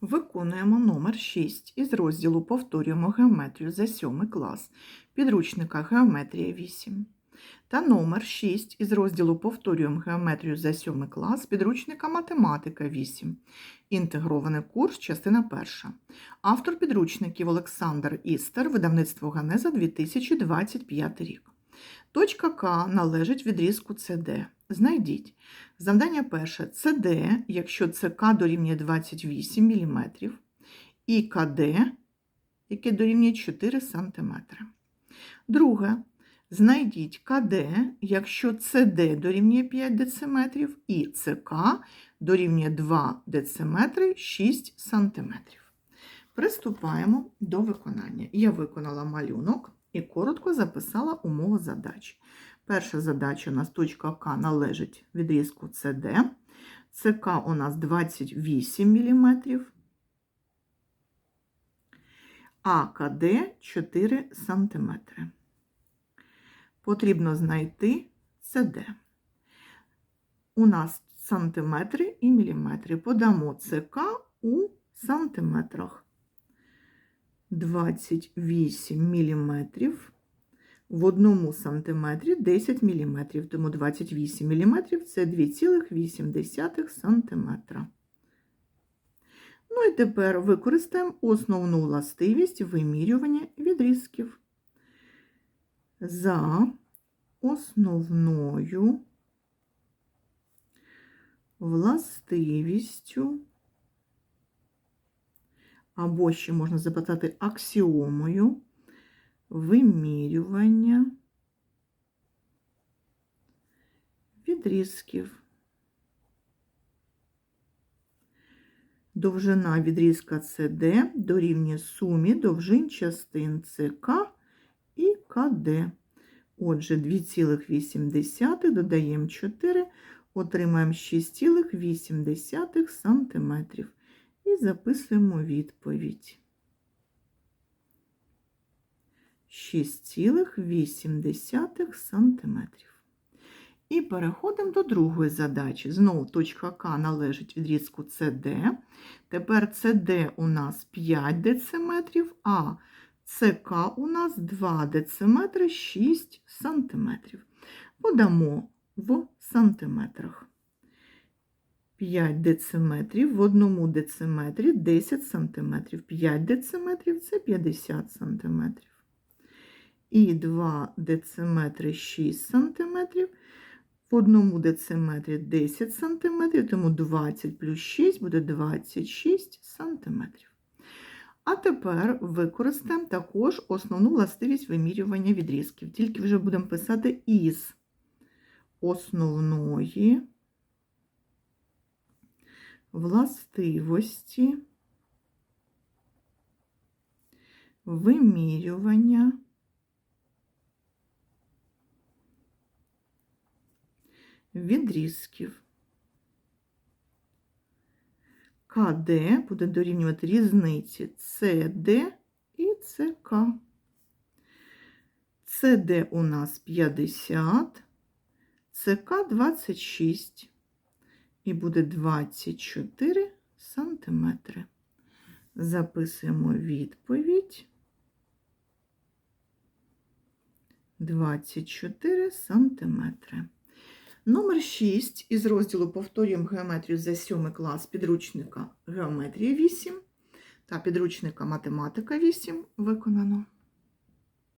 Виконуємо номер 6 із розділу Повторюємо геометрію за 7 клас підручника Геометрія 8 та номер 6 із розділу Повторюємо геометрію за 7 клас підручника Математика 8. Інтегрований курс, частина 1. Автор підручників Олександр Істер, видавництво Ганеза 2025 рік. Точка К належить відрізку CD. Знайдіть. Завдання перше CD, якщо ЦК дорівнює 28 мм, і КД, яке дорівнює 4 см. Друге. Знайдіть КД, якщо СД дорівнює 5 дециметрів, і ЦК дорівнює 2 дециметри 6 см. Приступаємо до виконання. Я виконала малюнок і коротко записала умову задачі. Перша задача у нас точка К належить відрізку CD. ЦК у нас 28 мм, а КД 4 см. Потрібно знайти CD. У нас сантиметри і міліметри. Подамо ЦК у сантиметрах. 28 міліметрів. В одному сантиметрі 10 мм, тому 28 мм це 2,8 сантиметра. Ну і тепер використаємо основну властивість вимірювання відрізків. За основною властивістю, або ще можна запитати аксіомою, вимірювання відрізків. Довжина відрізка CD дорівнює сумі довжин частин ЦК і КД. Отже, 2,8 додаємо 4, отримаємо 6,8 см. І записуємо відповідь. 6,8 см. І переходимо до другої задачі. Знову точка К належить відрізку CD. Тепер CD у нас 5 дециметрів, а ЦК у нас 2 дециметри 6 сантиметрів. Подамо в сантиметрах. 5 дециметрів в одному дециметрі 10 сантиметрів. 5 дециметрів це 50 сантиметрів. І 2 дециметри 6 сантиметрів. В одному дециметрі 10 сантиметрів, тому 20 плюс 6 буде 26 сантиметрів. А тепер використаємо також основну властивість вимірювання відрізків. Тільки вже будемо писати із основної властивості вимірювання відрізків. КД буде дорівнювати різниці CD і ЦК. CD у нас 50, ЦК 26 і буде 24 сантиметри. Записуємо відповідь 24 сантиметри. Номер 6 із розділу Повторюємо геометрію за 7 клас підручника Геометрія 8 та підручника Математика 8 виконано.